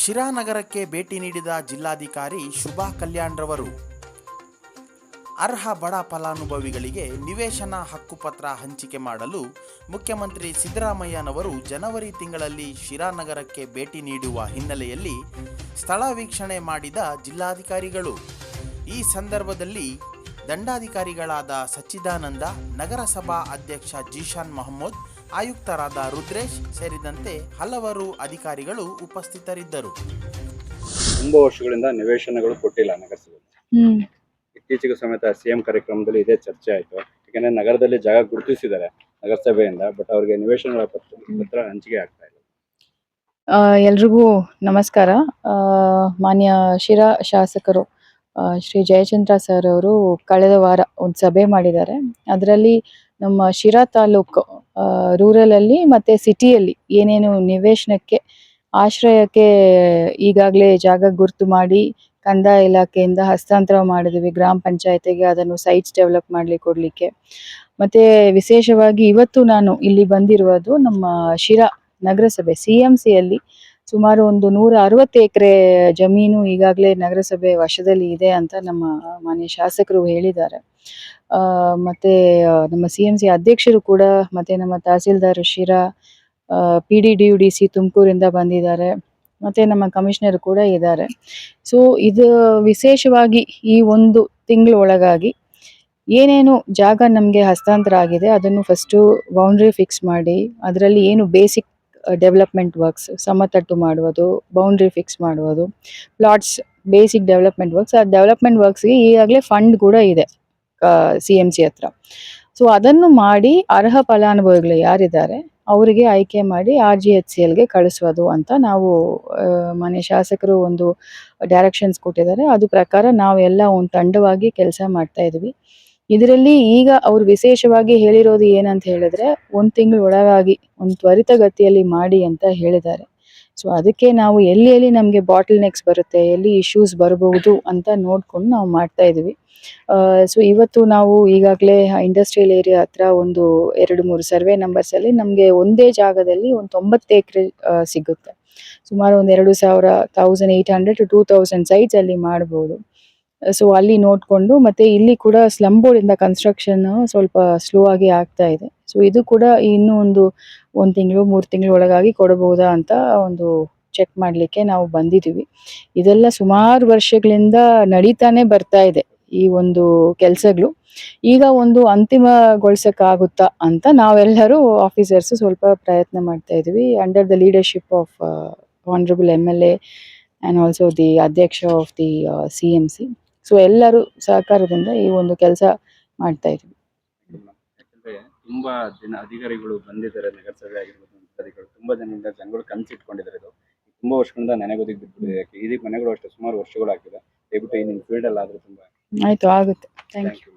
ಶಿರಾನಗರಕ್ಕೆ ಭೇಟಿ ನೀಡಿದ ಜಿಲ್ಲಾಧಿಕಾರಿ ಶುಭಾ ಕಲ್ಯಾಣ್ರವರು, ಅರ್ಹ ಬಡ ಫಲಾನುಭವಿಗಳಿಗೆ ನಿವೇಶನ ಹಕ್ಕುಪತ್ರ ಹಂಚಿಕೆ ಮಾಡಲು ಮುಖ್ಯಮಂತ್ರಿ ಸಿದ್ದರಾಮಯ್ಯನವರು ಜನವರಿ ತಿಂಗಳಲ್ಲಿ ಶಿರಾನಗರಕ್ಕೆ ಭೇಟಿ ನೀಡುವ ಹಿನ್ನೆಲೆಯಲ್ಲಿ ಸ್ಥಳ ವೀಕ್ಷಣೆ ಮಾಡಿದ ಜಿಲ್ಲಾಧಿಕಾರಿಗಳು. ಈ ಸಂದರ್ಭದಲ್ಲಿ ದಂಡಾಧಿಕಾರಿಗಳಾದ ಸಚ್ಚಿದಾನಂದ ನಗರಸಭಾ ಅಧ್ಯಕ್ಷ ಜೀಶಾನ್ ಮಹಮ್ಮದ್ ಆಯುಕ್ತರಾದ ರುದ್ರೇಶ್ ಸೇರಿದಂತೆ ಹಲವರು ಅಧಿಕಾರಿಗಳು ಉಪಸ್ಥಿತರಿದ್ದರು. ತುಂಬಾ ವರ್ಷಗಳಿಂದ ನಿವೇಶನಗಳು ಕೊಟ್ಟಿಲ್ಲ ನಗರಸಭೆ ಹ್ಮ್. ಇತ್ತೀಚೆಗೆ ಸಮೇತ ಸಿಎಂ ಕಾರ್ಯಕ್ರಮದಲ್ಲಿ ಇದೇ ಚರ್ಚೆ ಆಯಿತು. ಯಾಕಂದ್ರೆ ನಗರದಲ್ಲಿ ಜಾಗ ಗುರುತಿಸಿದ್ದಾರೆ ನಗರಸಭೆಯಿಂದ ಬಟ್ ಅವರಿಗೆ ನಿವೇಶನಗಳ ಪತ್ರ ಪತ್ರ ಹಂಚಿಕೆ ಆಗ್ತಾ ಇಲ್ಲ. ಆ, ಎಲ್ರಿಗೂ ನಮಸ್ಕಾರ. ಆ, ಮಾನ್ಯ ಶಿರಾ ಶಾಸಕರು ಶ್ರೀ ಜಯಚಂದ್ರ ಸರ್ ಅವರು ಕಳೆದ ವಾರ ಒಂದು ಸಭೆ ಮಾಡಿದ್ದಾರೆ. ಅದರಲ್ಲಿ ನಮ್ಮ ಶಿರಾ ತಾಲೂಕು ರೂರಲ್ ಅಲ್ಲಿ ಮತ್ತೆ ಸಿಟಿಯಲ್ಲಿ ಏನೇನು ನಿವೇಶನಕ್ಕೆ, ಆಶ್ರಯಕ್ಕೆ ಈಗಾಗಲೇ ಜಾಗ ಗುರ್ತು ಮಾಡಿ ಕಂದಾಯ ಇಲಾಖೆಯಿಂದ ಹಸ್ತಾಂತರ ಮಾಡಿದ್ವಿ ಗ್ರಾಮ ಪಂಚಾಯತಿಗೆ, ಅದನ್ನು ಸೈಟ್ಸ್ ಡೆವಲಪ್ ಮಾಡಲಿ ಕೊಡಲಿಕ್ಕೆ. ಮತ್ತೆ ವಿಶೇಷವಾಗಿ ಇವತ್ತು ನಾನು ಇಲ್ಲಿ ಬಂದಿರುವುದು ನಮ್ಮ ಶಿರಾ ನಗರಸಭೆ ಸಿ ಎಂ ಸಿಯಲ್ಲಿ ಸುಮಾರು ಒಂದು ನೂರ ಅರವತ್ತು ಎಕರೆ ಜಮೀನು ಈಗಾಗಲೇ ನಗರಸಭೆ ವಶದಲ್ಲಿ ಇದೆ ಅಂತ ನಮ್ಮ ಮಾನ್ಯ ಶಾಸಕರು ಹೇಳಿದ್ದಾರೆ. ಮತ್ತೆ ನಮ್ಮ ಸಿ ಎಂ ಸಿ ಅಧ್ಯಕ್ಷರು ಕೂಡ ಮತ್ತೆ ನಮ್ಮ tahsildar Sira P D D U D C ತುಮಕೂರಿಂದ ಬಂದಿದ್ದಾರೆ. ಮತ್ತೆ ನಮ್ಮ ಕಮಿಷನರ್ ಕೂಡ ಇದ್ದಾರೆ. ಸೊ ಇದು ವಿಶೇಷವಾಗಿ ಈ ಒಂದು ತಿಂಗಳು ಒಳಗಾಗಿ ಏನೇನು ಜಾಗ ನಮಗೆ ಹಸ್ತಾಂತರ ಆಗಿದೆ ಅದನ್ನು ಫಸ್ಟು ಬೌಂಡ್ರಿ ಫಿಕ್ಸ್ ಮಾಡಿ, ಅದರಲ್ಲಿ ಏನು ಬೇಸಿಕ್ ಡೆವಲಪ್ಮೆಂಟ್ ವರ್ಕ್ಸ್ ಸಮತಟ್ಟು ಮಾಡುವುದು ಬೌಂಡ್ರಿ ಫಿಕ್ಸ್ ಮಾಡುವುದು ಪ್ಲಾಟ್ಸ್ ಬೇಸಿಕ್ ಡೆವಲಪ್ಮೆಂಟ್ ವರ್ಕ್ಸ್ ಆ ಡೆವಲಪ್ಮೆಂಟ್ ವರ್ಕ್ಸ್ಗೆ ಈಗಾಗಲೇ ಫಂಡ್ ಕೂಡ ಇದೆ ಸಿ ಎಂ ಸಿ ಹತ್ರ. ಸೊ ಅದನ್ನು ಮಾಡಿ ಅರ್ಹ ಫಲಾನುಭವಿಗಳು ಯಾರಿದ್ದಾರೆ, ಅವರಿಗೆ ಆಯ್ಕೆ ಮಾಡಿ ಆರ್ ಜಿ ಎಚ್ ಸಿ ಎಲ್ಗೆ ಕಳಿಸೋದು ಅಂತ ನಾವು ಮನೆ ಶಾಸಕರು ಒಂದು ಡೈರೆಕ್ಷನ್ಸ್ ಕೊಟ್ಟಿದ್ದಾರೆ. ಅದು ಪ್ರಕಾರ ನಾವೆಲ್ಲ ಒಂದು ತಂಡವಾಗಿ ಕೆಲಸ ಮಾಡ್ತಾ ಇದ್ವಿ ಇದರಲ್ಲಿ ಈಗ ಅವ್ರು ವಿಶೇಷವಾಗಿ ಹೇಳಿರೋದು ಏನಂತ ಹೇಳಿದ್ರೆ, ಒಂದು ತಿಂಗಳ ಒಳಗಾಗಿ, ಒಂದು ತ್ವರಿತಗತಿಯಲ್ಲಿ ಮಾಡಿ ಅಂತ ಹೇಳಿದ್ದಾರೆ. ಸೊ ಅದಕ್ಕೆ ನಾವು ಎಲ್ಲಿ ಎಲ್ಲಿ ನಮಗೆ ಬಾಟಲ್ ನೆಕ್ಸ್ ಬರುತ್ತೆ, ಎಲ್ಲಿ ಇಶ್ಯೂಸ್ ಬರಬಹುದು ಅಂತ ನೋಡ್ಕೊಂಡು ನಾವು ಮಾಡ್ತಾ ಇದೀವಿ ಸೊ ಇವತ್ತು ನಾವು ಈಗಾಗಲೇ ಇಂಡಸ್ಟ್ರಿಯಲ್ ಏರಿಯಾ ಹತ್ರ ಒಂದು ಎರಡು ಮೂರು ಸರ್ವೆ ನಂಬರ್ಸ್ ಅಲ್ಲಿ ನಮಗೆ ಒಂದೇ ಜಾಗದಲ್ಲಿ ಒಂದು ತೊಂಬತ್ತು ಎಕರೆ ಸಿಗುತ್ತೆ. ಸುಮಾರು ಒಂದು ಎರಡು ಸಾವಿರ thousand eight hundred to two thousand sites ಅಲ್ಲಿ ಮಾಡ್ಬೋದು. ಸೊ ಅಲ್ಲಿ ನೋಡ್ಕೊಂಡು ಮತ್ತೆ ಇಲ್ಲಿ ಕೂಡ ಸ್ಲಮ್ ಬೋರ್ಡ್ ಇಂದ ಕನ್ಸ್ಟ್ರಕ್ಷನ್ ಸ್ವಲ್ಪ ಸ್ಲೋ ಆಗಿ ಆಗ್ತಾ ಇದೆ. ಸೊ ಇದು ಕೂಡ ಇನ್ನೂ ಒಂದು ಒಂದು ತಿಂಗಳು, ಮೂರು ತಿಂಗಳು ಒಳಗಾಗಿ ಕೊಡಬಹುದಾ ಅಂತ ಒಂದು ಚೆಕ್ ಮಾಡ್ಲಿಕ್ಕೆ ನಾವು ಬಂದಿದ್ದೀವಿ. ಇದೆಲ್ಲ ಸುಮಾರು ವರ್ಷಗಳಿಂದ ನಡೀತಾನೆ ಬರ್ತಾ ಇದೆ ಈ ಒಂದು ಕೆಲಸಗಳು. ಈಗ ಒಂದು ಅಂತಿಮಗೊಳಿಸಕ್ಕಾಗುತ್ತಾ ಅಂತ ನಾವೆಲ್ಲರೂ ಆಫೀಸರ್ಸ್ ಸ್ವಲ್ಪ ಪ್ರಯತ್ನ ಮಾಡ್ತಾ ಇದೀವಿ under the leadership of honourable M L A and also the ಅಧ್ಯಕ್ಷ of the C M C so ಎಲ್ಲರೂ ಸಹಕಾರದಿಂದ ಈ ಒಂದು ಕೆಲಸ ಮಾಡ್ತಾ ಇದೀವಿ. ತುಂಬಾ ಜನ ಅಧಿಕಾರಿಗಳು ಬಂದಿದ್ದಾರೆ ನಗರಸಭೆ ಆಗಿರ್ಬೋದು ಅಧಿಕಾರಿಗಳು ತುಂಬಾ ಜನರಿಂದ ಜನಗಳು ಕನ್ಸಿಟ್ಕೊಂಡಿದ್ದಾರೆ ಇದು. ತುಂಬಾ ವರ್ಷಗಳಿಂದ ನೆನೆಗೋದಿಗೆ ಬಿಟ್ಬಿಟ್ಟಿದೆ ಇದಕ್ಕೆ. ಮನೆಗಳು ಅಷ್ಟೇ ಸುಮಾರು ವರ್ಷಗಳು ಆಗಿದೆ ದಯವಿಟ್ಟು ನಿಮ್ಮ ಫೀಲ್ಡ್ ಅಲ್ಲಿ ಆದ್ರೆ ತುಂಬಾ ಆಯ್ತು ಆಗುತ್ತೆ. Thank you